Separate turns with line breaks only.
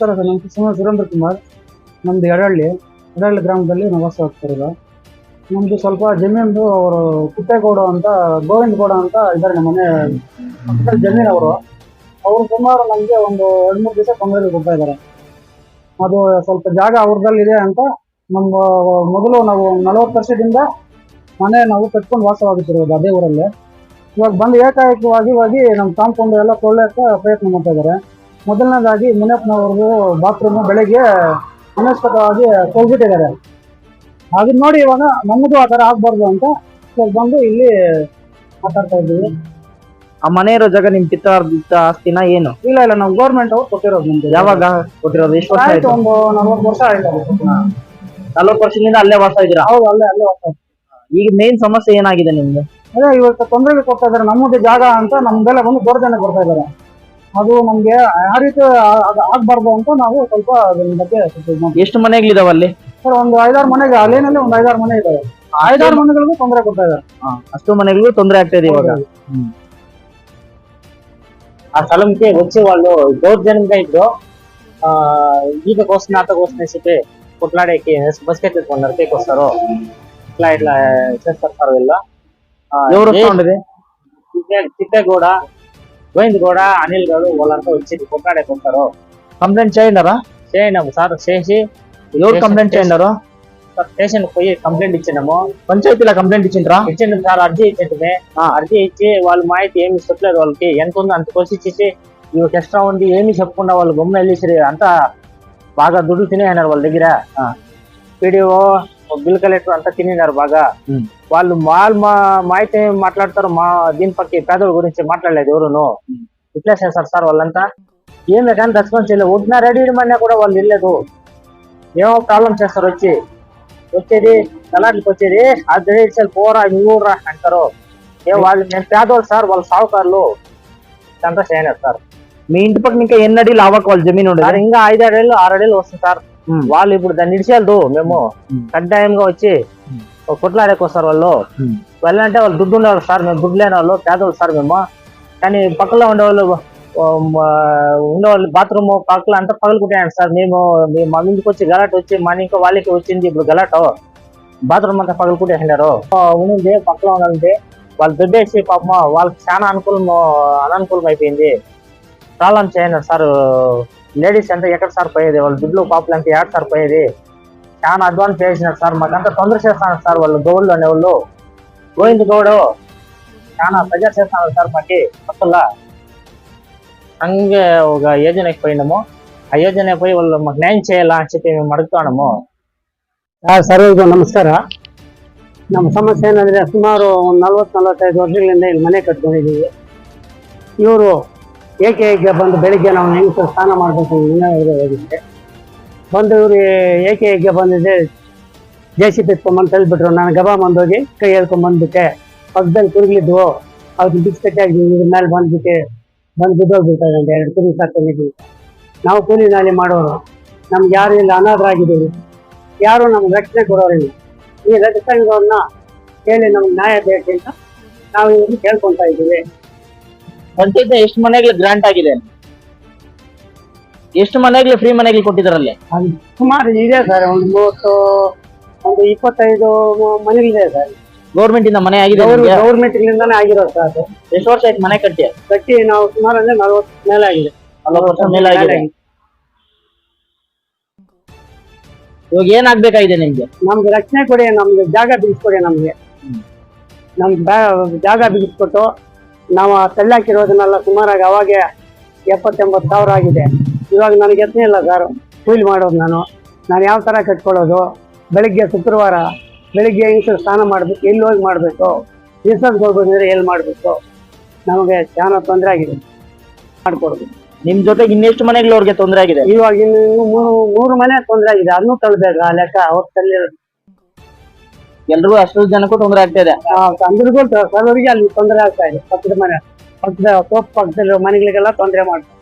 Sir ನಮ್ಮ ಹೆಸರು ಸುರೇಂದ್ರ ಕುಮಾರ್, ನಮ್ದು ಎಡಹಳ್ಳಿ ಎಡಹಳ್ಳಿ ಗ್ರಾಮದಲ್ಲಿ ನಾವು ವಾಸ ಆಗ್ತಿರೋದು ನಮ್ದು ಸ್ವಲ್ಪ ಜಮೀನು ಅವರು ಕುಟ್ಟೇಗೌಡ ಅಂತ ಗೋವಿಂದ ಗೌಡ ಅಂತ ಇದ್ದಾರೆ ನಮ್ಮ ಮನೆ ಜಮೀನು ಅವರು. ಅವರು ಸುಮಾರು ನಮಗೆ ಒಂದು ಎರಡು ಮೂರು ದಿವಸ ತೊಂದರೆ ಕೊಡ್ತಾ ಇದ್ದಾರೆ. ಅದು ಸ್ವಲ್ಪ ಜಾಗ ಅವ್ರದಲ್ಲಿದೆ ಅಂತ ನಮ್ಮ ಮೊದಲು ನಾವು ನಲವತ್ತು ವರ್ಷದಿಂದ ಮನೆ ನಾವು ಕಟ್ಕೊಂಡು ವಾಸವಾಗುತ್ತಿರೋದು ಅದೇ ಊರಲ್ಲಿ. ಇವಾಗ ಬಂದು ಏಕಾಏಕವಾಗಿ ಹೋಗಿ ನಮ್ಮ ಕಾಂಪೌಂಡ್ ಎಲ್ಲ ಕೊಳ್ಳಕ್ಕೆ ಪ್ರಯತ್ನ ಮಾಡ್ತಾ ಇದ್ದಾರೆ. ಮೊದಲನೇದಾಗಿ ಮುನಿಯಪ್ಪನವ್ರದ್ದು ಬಾತ್ರೂಮ್ ಬೆಳಗ್ಗೆ ಅನಸ್ಪತವಾಗಿ ಕೊಲ್ಬಿಟ್ಟಿದ್ದಾರೆ ಅದನ್ನ ನೋಡಿ ಇವಾಗ ನಮ್ಮದು ಆ ಥರ ಆಗ್ಬಾರ್ದು ಅಂತ ಸರ್ ಬಂದು ಇಲ್ಲಿ ಮಾತಾಡ್ತಾ ಇದ್ದೀವಿ.
ಆ ಮನೆ ಇರೋ ಜಾಗ ನಿಮ್ ಪಿತ್ತಾರ್ಜಿತ ಆಸ್ತಿನ ಏನು?
ಇಲ್ಲ ಇಲ್ಲ ನಾವು ಗೌರ್ಮೆಂಟ್ ಅವ್ರು ಕೊಟ್ಟಿರೋದು ನಿಮ್ಗೆ
ಯಾವಾಗ ಕೊಟ್ಟಿರೋದು? ಎಷ್ಟು ವರ್ಷ
ಆಯ್ತು
ಆಯ್ತು?
ಒಂದು ನಲ್ವತ್ತು ವರ್ಷ ಆಯ್ತು.
ನಲ್ವತ್ತು ವರ್ಷದಿಂದ ಅಲ್ಲೇ ವಾಸ ಇದ್ದೀರಾ?
ಹೌದು ಅಲ್ಲೇ ಅಲ್ಲೇ ವಾಸ
ಈಗ ಮೇನ್ ಸಮಸ್ಯೆ ಏನಾಗಿದೆ ನಿಮ್ಗೆ?
ಅದೇ ಇವತ್ತು ತೊಂದರೆಗೆ ಕೊಡ್ತಾ ಇದ್ದಾರೆ ನಮ್ಮದು ಜಾಗ ಅಂತ ನಮ್ದೆಲ್ಲ ಬಂದು ದೌರ್ಜನ್ಯ ಕೊಡ್ತಾ ಇದ್ದಾರೆ. ಅದು ನಮ್ಗೆ ಆ ರೀತಿ ಆಗ್ಬಾರ್ದು ಅಂತ ನಾವು ಸ್ವಲ್ಪ ಅದ್ರ ಬಗ್ಗೆ
ಎಷ್ಟು ಮನೆಗಳಿದಾವ ಅಲ್ಲಿ?
ಸರ್ ಒಂದು ಐದಾರು ಮನೆಗೆ ಅಲ್ಲೇನಲ್ಲಿ ಒಂದು ಐದಾರು ಮನೆ ಇದಾವೆ. ಐದಾರು ಮನೆಗಳಿಗೂ ತೊಂದರೆ ಕೊಡ್ತಾ ಇದಾರೆ
ಅಷ್ಟು ಮನೆಗಳಿಗೂ ತೊಂದರೆ ಆಗ್ತಾ ಇದೆ ಇವಾಗ.
ಆ ಸ್ಥಳಕ್ಕೆ ಹೆಚ್ಚು ವಾಳು ದೌರ್ಜನ್ಯದಿಂದ ಇದ್ದು ಆ ಈಗ కోసం ಆತ చెప్పి కొట్లాడేకి బస్కెట్ ఎత్తుకున్నారు కేక్ వస్తారు ఇట్లా ఇట్లా చేస్తారు సార్ వీళ్ళు ఆ, గోవింద్ కూడా అనిల్ గారు వాళ్ళంతా వచ్చి కొట్లాడేకి వస్తారు
కంప్లైంట్ చేయండారా?
చేయండి సార్ చేసి
ఎవరు కంప్లైంట్ చేయండారు?
స్టేషన్ పోయి కంప్లైంట్ ఇచ్చినాము
పంచాయతీలో కంప్లైంట్ ఇచ్చిండ్రా?
ఇచ్చిండు సార్ అర్జీ ఇచ్చింటే అర్జీ ఇచ్చి వాళ్ళ మాహితి ఏమి చెప్పలేదు వాళ్ళకి. ఎంత ఉందో అంత కోసి ఇచ్చేసి ఇవి ఎక్స్ట్రా ఉంది ఏమి చెప్పకుండా వాళ్ళు గమ్మున వెళ్ళేసి అంతా బాగా దుడ్లు తినేసినారు వాళ్ళ దగ్గర. పీడిఓ బిల్ కలెక్టర్ అంతా తినేనారు బాగా. వాళ్ళు వాళ్ళ మా మాహితి ఏం మాట్లాడతారు మా దీని పక్క పేదల గురించి మాట్లాడలేదు ఎవరును. ఇట్లా చేస్తారు సార్ వాళ్ళంతా. ఏమి కానీ రెస్పాన్స్ చేయలేదు. ఉంటున్నా రెడీ ఇవ్వమన్నా కూడా వాళ్ళు వెళ్ళలేదు ఏమో ప్రాబ్లం చేస్తారు వచ్చి. వచ్చేది తలాట్లకి వచ్చేది అది ఇచ్చేది పోరా నువ్వురా అంటారు. ఏ వాళ్ళు మేము పేదవాళ్ళు సార్ వాళ్ళు సావుకారులు అంతా చేయలేదు సార్.
మీ ఇంటి పక్కన ఇంకా ఎన్ని అడిలు అవ్వక వాళ్ళ? జమీన్ ఉండదు?
ఇంకా ఐదారేళ్ళు ఆరేళ్ళు వస్తుంది సార్. వాళ్ళు ఇప్పుడు దాన్ని ఇడిచేయలేదు. మేము. కడ్డాయంగా వచ్చి. ఒక కొట్లాడేకి వస్తారు వాళ్ళు. వెళ్ళాలంటే వాళ్ళు దుడ్డు ఉండేవాళ్ళు సార్ మేము దుడ్డు లేని వాళ్ళు పేదవాళ్ళు సార్ మేము. కానీ పక్కలో ఉండేవాళ్ళు మ- ఉండేవాళ్ళు బాత్రూమ్ పక్కల అంతా పగలుకుంటాయండి సార్. మేము మా ఇంటికి వచ్చి గలాట వచ్చి మన ఇంకా వాళ్ళకి వచ్చింది ఇప్పుడు గలాట. బాత్రూమ్ అంతా పగలుకుంటేసినారు ఉండింది పక్కలో ఉండాలంటే వాళ్ళు దుడ్డేసి పాపం వాళ్ళకి చాలా అనుకూలం అననుకూలం అయిపోయింది. ప్రాబ్లం చేయండి సార్. లేడీస్ అంతా ఎక్కడ సార్ పోయేది వాళ్ళు దుడ్లు పాపులు అంతా ఎక్కడ సార్ పోయేది చాలా అడ్వాన్స్ చేసినారు సార్. మాకు అంత తొందర చేస్తాను సార్. వాళ్ళు గౌడ్లు అనేవాళ్ళు. గోవింద్ గౌడు చాలా ప్రజలు చేస్తున్నారు సార్ మాకి. అసలా అంగే ఒక యోజనకి పోయినాము. ఆ యోజన పోయి వాళ్ళు మాకు న్యాయం చేయాలా అని చెప్పి మేము అడుగుతున్నాము.
సార్ ನಮಸ್ಕಾರ నమ్మ సమస్య ఏంటంటే సుమారు నలభై నలభై ఐదు వర్షాలు ಇಲ್ಲಿ కట్టుకునేది ఇవరు ಏಕೆ ಏಕೆ ಬಂದು ಬೆಳಿಗ್ಗೆ ನಾವು ಹೆಂಗಸರು ಸ್ನಾನ ಮಾಡಬೇಕು ಹೋಗಿದ್ದೆ ಬಂದು ಇವರು ಏಕೆ ಏಕೆ ಬಂದಿದೆ? ಜೆ ಸಿ ಪಿ ಎತ್ಕೊಂಬಂದು ತಳ್ಳಿಬಿಟ್ರು ನಾನು ಗಬಾ ಬಂದೋಗಿ ಕೈ ಹೇಳ್ಕೊಂಬಂದ್ಬಿಟ್ಟೆ ಪಕ್ಕದಲ್ಲಿ ತಿರುಗಿದ್ವು ಅವ್ರಿಗೆ ಬಿಸ್ಕೆಟ್ ಆಗಿ ಇದ್ರ ಮೇಲೆ ಬಂದ್ಬಿಟ್ಟು. ಬಂದು ಬಿದ್ದೋಗ್ಬಿಡ್ತಾರೆ ಅಂತ ಎರಡು ಕುರಿ ಸಾಕೊಂಡಿದ್ವಿ ನಾವು ಕೂಲಿ ನಾಲಿ ಮಾಡೋರು. ನಮ್ಗೆ ಯಾರು ಇಲ್ಲ. ಅನಾಥರಾಗಿದ್ದೀವಿ. ಯಾರು ನಮ್ಗೆ ರಕ್ಷಣೆ ಕೊಡೋರಿಲ್ಲ ಈ ರಕ್ಷಣೆಗಳನ್ನ ಹೇಳಿ ನಮ್ಗೆ ನ್ಯಾಯ ಬೇಕು ಅಂತ ನಾವು ಇವ್ರನ್ನ ಕೇಳ್ಕೊತಾ ಇದ್ದೀವಿ.
ಪಂಚಾಯತ್ ಎಷ್ಟು ಮನೆಗಳು ಗ್ರಾಂಟ್ ಆಗಿದೆ ಎಷ್ಟು ಮನೆಗಳು ಫ್ರೀ ಮನೆಗಳು ಕೊಟ್ಟಿದಾರಲ್ಲಿ
ಅದು ಸುಮಾರು ಇದೆ ಸರ್ ಒಂದು ಮೂವತ್ತು ಒಂದು ಇಪ್ಪತ್ತೈದು ಮನೆಗಳಿದೆ ಸರ್.
ಗೌರ್ಮೆಂಟ್ ಇಂದ ಮನೆ ಆಗಿದೆ ಗೌರ್ಮೆಂಟ್
ಗೌರ್ಮೆಂಟ್ಗಳಿಂದಾನೇ ಆಗಿರೋ ಸರ್ ಅದು.
ಎಷ್ಟು ವರ್ಷ ಆಯ್ತು ಮನೆ ಕಟ್ಟಿ?
ಕಟ್ಟಿ ನಾವು ಸುಮಾರು ಅಂದ್ರೆ ನಲ್ವತ್ತು ಮೇಲೆ ಆಗಿದೆ.
ನಲವತ್ತು ವರ್ಷ ಮೇಲೆ ಆಗಿದೆ. ಇವಾಗ ಏನಾಗ್ಬೇಕಾಗಿದೆ ನಿಮ್ಗೆ?
ನಮ್ಗೆ ರಕ್ಷಣೆ ಕೊಡಿ ನಮ್ಗೆ ಜಾಗ ಬಿಡಿಸ್ಕೊಡಿ ನಮ್ಗೆ. ನಮ್ಗೆ ಬಾ- ಜಾಗ ಬಿಡಿಸ್ಕೊಟ್ಟು ನಾವು ಆ ತಳ್ಳಾಕಿರೋದನ್ನೆಲ್ಲ ಸುಮಾರಾಗಿ ಅವಾಗೆ ಎಪ್ಪತ್ತೆಂಬತ್ತು ಸಾವಿರ ಆಗಿದೆ. ಇವಾಗ ನನಗೆ ಯತ್ನ ಇಲ್ಲ ಸರ್ ಕೂಲಿ ಮಾಡೋದು ನಾನು. ನಾನು ಯಾವ ಥರ ಕಟ್ಕೊಳ್ಳೋದು? ಬೆಳಿಗ್ಗೆ ಶುಕ್ರವಾರ ಬೆಳಿಗ್ಗೆ ಹೆಂಗಸರು ಸ್ನಾನ ಮಾಡಬೇಕು ಎಲ್ಲಿ ಹೋಗಿ ಮಾಡಬೇಕು? ದಿವಸಕ್ಕೆ ಹೋಗ್ಬೇಕಂದ್ರೆ ಎಲ್ಲಿ ಮಾಡಬೇಕು? ನಮಗೆ ಜಾನ ತೊಂದರೆ ಆಗಿದೆ. ಮಾಡಿಕೊಡ್ಬೇಕು
ನಿಮ್ಮ ಜೊತೆಗೆ ಇನ್ನೆಷ್ಟು ಮನೆಗಳು ಅವ್ರಿಗೆ ತೊಂದರೆ ಆಗಿದೆ?
ಇವಾಗ ಇನ್ನು ಮೂರು ಮೂರು ಮನೆ ತೊಂದರೆ ಆಗಿದೆ. ಅದನ್ನು ತಳ್ಳಬೇಕು ಆ ಲೆಕ್ಕ ಅವ್ರ ತಳ್ಳಿರೋದು.
ಎಲ್ರಿಗೂ ಅಷ್ಟು ಜನಕ್ಕೂ ತೊಂದರೆ ಆಗ್ತಾ ಇದೆ.
ಸರ್ವರಿಗೆ ಅಲ್ಲಿ ತೊಂದರೆ ಆಗ್ತಾ ಇದೆ. ಪಕ್ಕದ ಮನೆ ಪಕ್ಕದ ತೋಪ್ ಪಕ್ಕದಲ್ಲಿ ಮನೆಗಳಿಗೆಲ್ಲ ತೊಂದರೆ ಮಾಡ್ತಾರೆ.